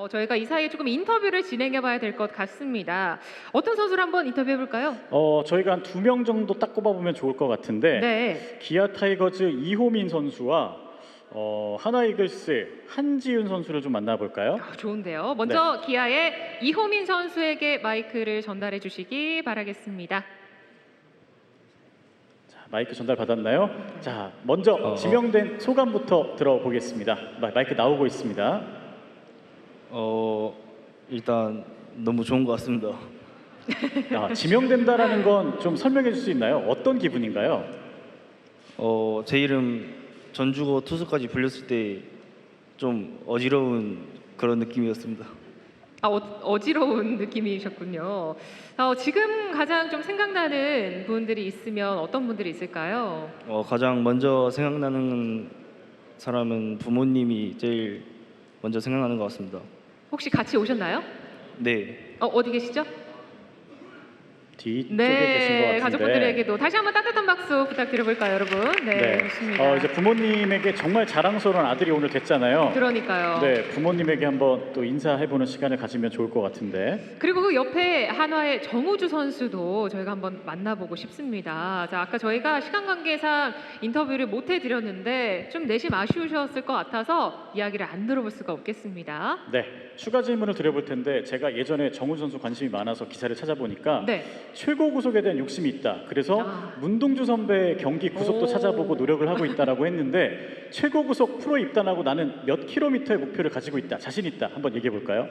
어, 저희가 이 사이에 조금 인터뷰를 진행해 봐야 될 것 같습니다. 어떤 선수를 한번 인터뷰해 볼까요? 어, 저희가 한 두 명 정도 딱 꼽아보면 좋을 것 같은데 네. 기아 타이거즈 이호민 선수와 어, 하나 이글스 한지윤 선수를 좀 만나볼까요? 아, 좋은데요. 먼저 네. 기아의 이호민 선수에게 마이크를 전달해 주시기 바라겠습니다. 자, 마이크 전달 받았나요? 자, 먼저 어, 어. 지명된 소감부터 들어보겠습니다. 마- 마이크 나오고 있습니다. 어 일단 너무 좋은 것 같습니다. 야, 지명된다라는 건 좀 설명해 줄 수 있나요? 어떤 기분인가요? 어 제 이름 전주고 투수까지 불렸을 때 좀 어지러운 그런 느낌이었습니다. 아, 어, 지러운 느낌이셨군요. 어, 지금 가장 좀 생각나는 분들이 있으면 어떤 분들이 있을까요? 어 가장 먼저 생각나는 사람은 부모님이 제일 먼저 생각나는 것 같습니다. 혹시 같이 오셨나요? 네, 어, 어디 계시죠? 뒤쪽에 계신 것 같은데. 네, 가족분들에게도 다시 한번 따뜻한 박수 부탁드려볼까요, 여러분? 네, 좋습니다. 어, 이제 부모님에게 정말 자랑스러운 아들이 오늘 됐잖아요. 그러니까요. 네, 부모님에게 한번 또 인사해보는 시간을 가지면 좋을 것 같은데. 그리고 그 옆에 한화의 정우주 선수도 저희가 한번 만나보고 싶습니다. 자, 아까 저희가 시간 관계상 인터뷰를 못 해드렸는데 좀 내심 아쉬우셨을 것 같아서 이야기를 안 들어볼 수가 없겠습니다. 네, 추가 질문을 드려볼 텐데 제가 예전에 정우 선수 관심이 많아서 기사를 찾아보니까 네. 최고 구속에 대한 욕심이 있다. 그래서 아. 문동주 선배의 경기 구속도 오. 찾아보고 노력을 하고 있다라고 했는데 최고 구속 프로 입단하고 나는 몇 킬로미터의 목표를 가지고 있다. 자신 있다. 한번 얘기해 볼까요?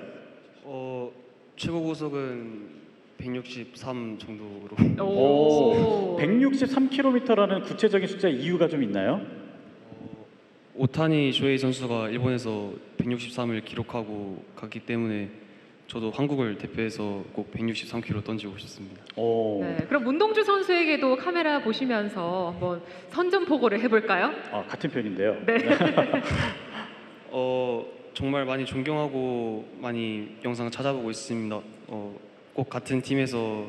어 최고 고속은 163 정도로 오. 163킬로미터라는 구체적인 숫자 이유가 좀 있나요? 오타니 쇼헤이 선수가 일본에서 163을 기록하고 갔기 때문에 저도 한국을 대표해서 꼭 163km 던지고 싶습니다. 오, 네, 그럼 문동주 선수에게도 카메라 보시면서 한번 선전포고를 해볼까요? 아, 같은 편인데요. 네. 어 정말 많이 존경하고 많이 영상 찾아보고 있습니다. 어, 꼭 같은 팀에서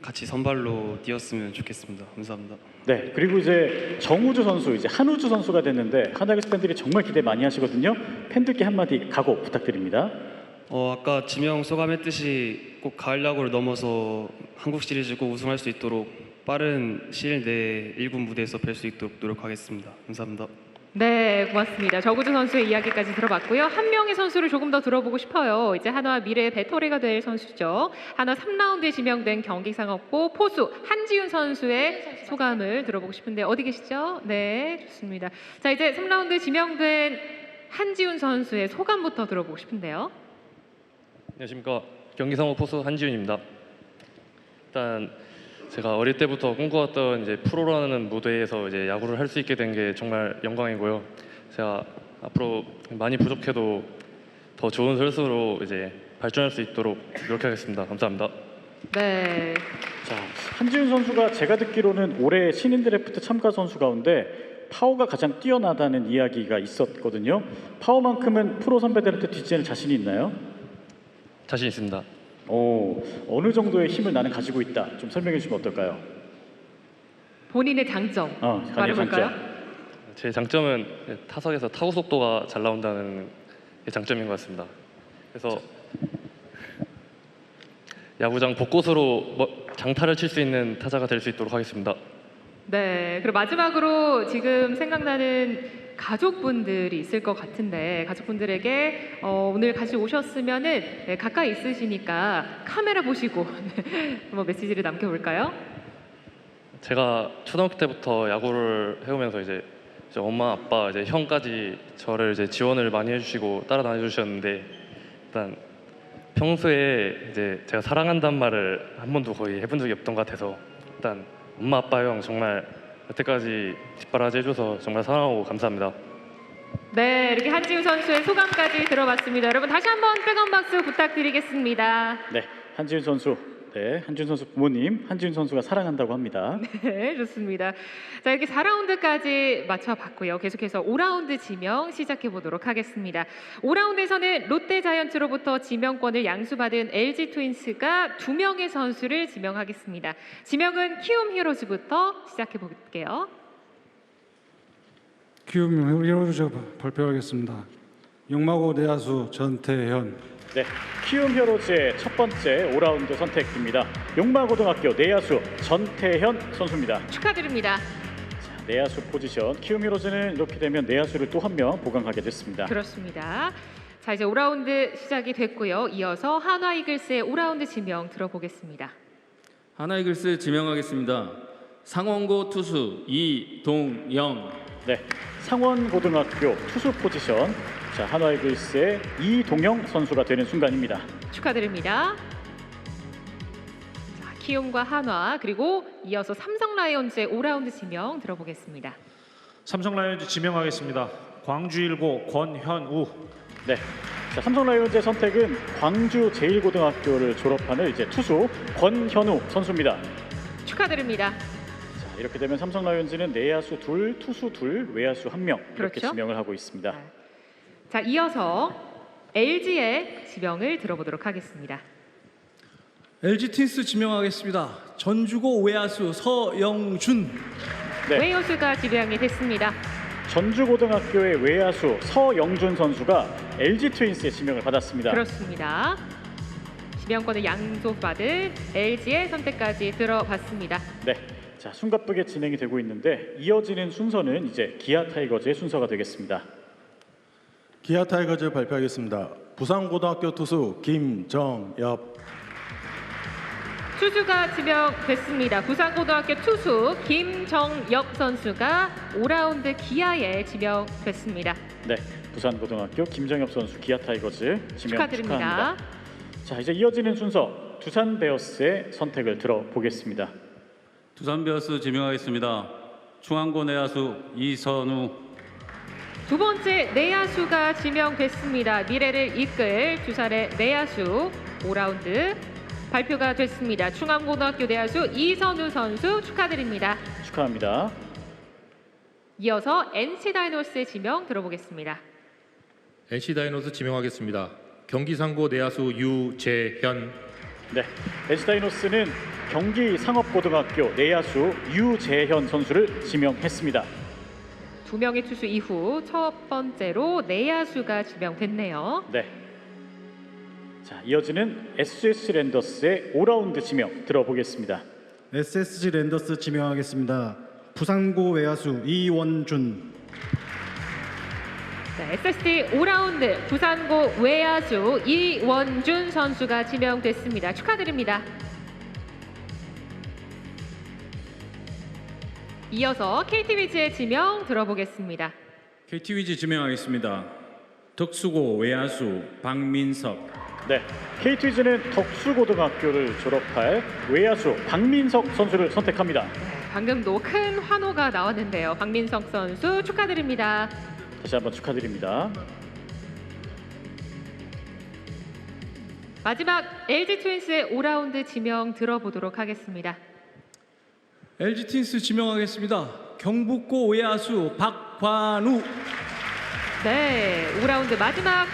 같이 선발로 뛰었으면 좋겠습니다. 감사합니다. 네, 그리고 이제 정우주 선수, 이제 한우주 선수가 됐는데 하나기스 팬들이 정말 기대 많이 하시거든요. 팬들께 한마디 각오 부탁드립니다. 어 아까 지명 소감했듯이 꼭 가을 야구를 넘어서 한국 시리즈 꼭 우승할 수 있도록 빠른 시일 내에 1군 무대에서 뵐 수 있도록 노력하겠습니다. 감사합니다. 네, 고맙습니다. 저구주 선수의 이야기까지 들어봤고요. 한 명의 선수를 조금 더 들어보고 싶어요. 이제 한화 미래의 배터리가 될 선수죠. 한화 3라운드에 지명된 경기 상업고 포수 한지훈 선수의 소감을 들어보고 싶은데 어디 계시죠? 네, 좋습니다. 자, 이제 3라운드에 지명된 한지훈 선수의 소감부터 들어보고 싶은데요. 안녕하십니까 경기상호 포수 한지훈입니다. 일단 제가 어릴 때부터 꿈꿔왔던 이제 프로라는 무대에서 이제 야구를 할 수 있게 된 게 정말 영광이고요. 제가 앞으로 많이 부족해도 더 좋은 선수로 이제 발전할 수 있도록 노력하겠습니다. 감사합니다. 네. 자, 한지훈 선수가 제가 듣기로는 올해 신인 드래프트 참가 선수 가운데 파워가 가장 뛰어나다는 이야기가 있었거든요. 파워만큼은 프로 선배들한테 뒤지는 자신이 있나요? 자신 있습니다. 오, 어느 정도의 힘을 나는 가지고 있다. 좀 설명해 주시면 어떨까요? 본인의 장점 어, 말해볼까요? 장점. 제 장점은 타석에서 타구 속도가 잘 나온다는 게 장점인 것 같습니다. 그래서 야구장 곳곳으로 뭐 장타를 칠 수 있는 타자가 될 수 있도록 하겠습니다. 네. 그리고 마지막으로 지금 생각나는 가족분들이 있을 것 같은데 가족분들에게 어, 오늘 같이 오셨으면은 네, 가까이 있으시니까 카메라 보시고 한번 메시지를 남겨볼까요? 제가 초등학교 때부터 야구를 해오면서 이제, 이제 엄마, 아빠, 이제 형까지 저를 이제 지원을 많이 해주시고 따라다녀 주셨는데 일단 평소에 이제 제가 사랑한다는 말을 한 번도 거의 해본 적이 없던 것 같아서 일단 엄마, 아빠, 형 정말 여태까지 뒷바라지 해줘서 정말 사랑하고 감사합니다. 네, 이렇게 한지우 선수의 소감까지 들어봤습니다. 여러분 다시 한번 뜨거운 박수 부탁드리겠습니다. 네, 한지훈 선수. 네, 한지훈 선수 부모님, 한지훈 선수가 사랑한다고 합니다. 네, 좋습니다. 자, 이렇게 4라운드까지 맞춰봤고요. 계속해서 5라운드 지명 시작해 보도록 하겠습니다. 5라운드에서는 롯데 자이언츠로부터 지명권을 양수받은 LG 트윈스가 두 명의 선수를 지명하겠습니다. 지명은 키움 히어로즈부터 시작해 볼게요. 키움 히어로즈 발표하겠습니다. 용마고 내야수 전태현 네, 키움 히어로즈의 첫 번째 5라운드 선택입니다. 용마고등학교 내야수 전태현 선수입니다. 축하드립니다. 자, 내야수 포지션 키움 히어로즈는 이렇게 되면 내야수를 또 한 명 보강하게 됐습니다. 그렇습니다. 자 이제 5라운드 시작이 됐고요. 이어서 한화 이글스의 5라운드 지명 들어보겠습니다. 하나이글스 지명하겠습니다. 상원고 투수 이동영 네, 상원고등학교 투수 포지션 자 한화 이글스의 이동영 선수가 되는 순간입니다. 축하드립니다. 자, 키움과 한화 그리고 이어서 삼성 라이온즈의 5라운드 지명 들어보겠습니다. 삼성 라이온즈 지명하겠습니다. 광주 일고 권현우 네, 자 삼성 라이온즈의 선택은 광주 제1고등학교를 졸업하는 이제 투수 권현우 선수입니다. 축하드립니다. 자 이렇게 되면 삼성 라이온즈는 내야수 둘, 투수 둘, 외야수 한 명 이렇게 그렇죠. 지명을 하고 있습니다. 자 이어서 LG의 지명을 들어보도록 하겠습니다. LG 트윈스 지명하겠습니다. 전주고 외야수 서영준. 네. 외야수가 지명이 됐습니다. 전주고등학교의 외야수 서영준 선수가 LG 트윈스의 지명을 받았습니다. 그렇습니다. 지명권을 양도받을 LG의 선택까지 들어봤습니다. 네, 자 숨가쁘게 진행이 되고 있는데 이어지는 순서는 이제 기아 타이거즈의 순서가 되겠습니다. 기아 타이거즈 발표하겠습니다. 부산고등학교 투수 김정엽 투수가 지명됐습니다. 부산고등학교 투수 김정엽 선수가 5라운드 기아에 지명됐습니다. 네, 부산고등학교 김정엽 선수 기아 타이거즈 지명 축하드립니다. 축하합니다. 자 이제 이어지는 순서 두산 베어스의 선택을 들어보겠습니다. 두산 베어스 지명하겠습니다. 중앙고 내야수 이선우 두 번째 내야수가 지명됐습니다. 미래를 이끌 두산의 내야수 5라운드 발표가 됐습니다. 충암고등학교 내야수 이선우 선수 축하드립니다. 축하합니다. 이어서 NC 다이노스의 지명 들어보겠습니다. NC 다이노스 지명하겠습니다. 경기 상고 내야수 유재현 네, NC 다이노스는 경기 상업고등학교 내야수 유재현 선수를 지명했습니다. 두 명의 투수 이후 첫 번째로 내야수가 지명됐네요. 네. 자 이어지는 SSG 랜더스의 5라운드 지명 들어보겠습니다. SSG 랜더스 지명하겠습니다. 부산고 외야수 이원준 네, SSD 5라운드 부산고 외야수 이원준 선수가 지명됐습니다. 축하드립니다. 이어서 KT 위즈의 지명 들어보겠습니다. KT 위즈 지명하겠습니다. 덕수고 외야수 박민석 네, KT위즈는 덕수고등학교를 졸업할 외야수 박민석 선수를 선택합니다. 방금도 큰 환호가 나왔는데요. 박민석 선수 축하드립니다. 다시 한번 축하드립니다. 마지막 LG 트윈스의 5라운드 지명 들어보도록 하겠습니다. LG 트윈스 지명하겠습니다. 경북고 외야수 박관우. 네, 5라운드 마지막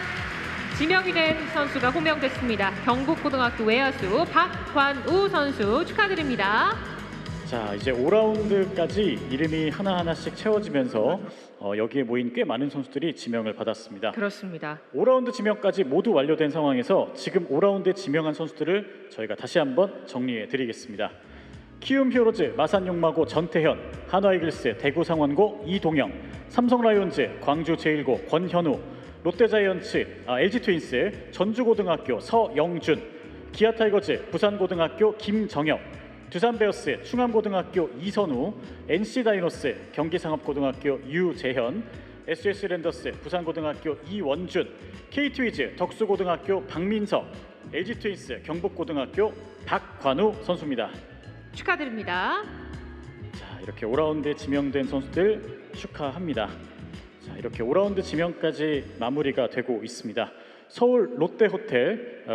지명이 된 선수가 호명됐습니다. 경북고등학교 외야수 박관우 선수 축하드립니다. 자, 이제 5라운드까지 이름이 하나하나씩 채워지면서 어, 여기에 모인 꽤 많은 선수들이 지명을 받았습니다. 그렇습니다. 5라운드 지명까지 모두 완료된 상황에서 지금 5라운드에 지명한 선수들을 저희가 다시 한번 정리해 드리겠습니다. 키움 히어로즈 마산용마고 전태현, 한화이글스 대구 상원고 이동영, 삼성 라이온즈 광주 제1고 권현우, 롯데자이언츠 아, LG 트윈스 전주고등학교 서영준, 기아 타이거즈 부산고등학교 김정혁, 두산 베어스 충암고등학교 이선우, NC 다이노스 경기상업고등학교 유재현, SS 랜더스 부산고등학교 이원준, KT 위즈 덕수고등학교 박민석, LG 트윈스 경북고등학교 박관우 선수입니다. 축하드립니다. 자, 이렇게 5라운드에 지명된 선수들 축하합니다. 자, 이렇게 5라운드 지명까지 마무리가 되고 있습니다. 서울 롯데호텔 어,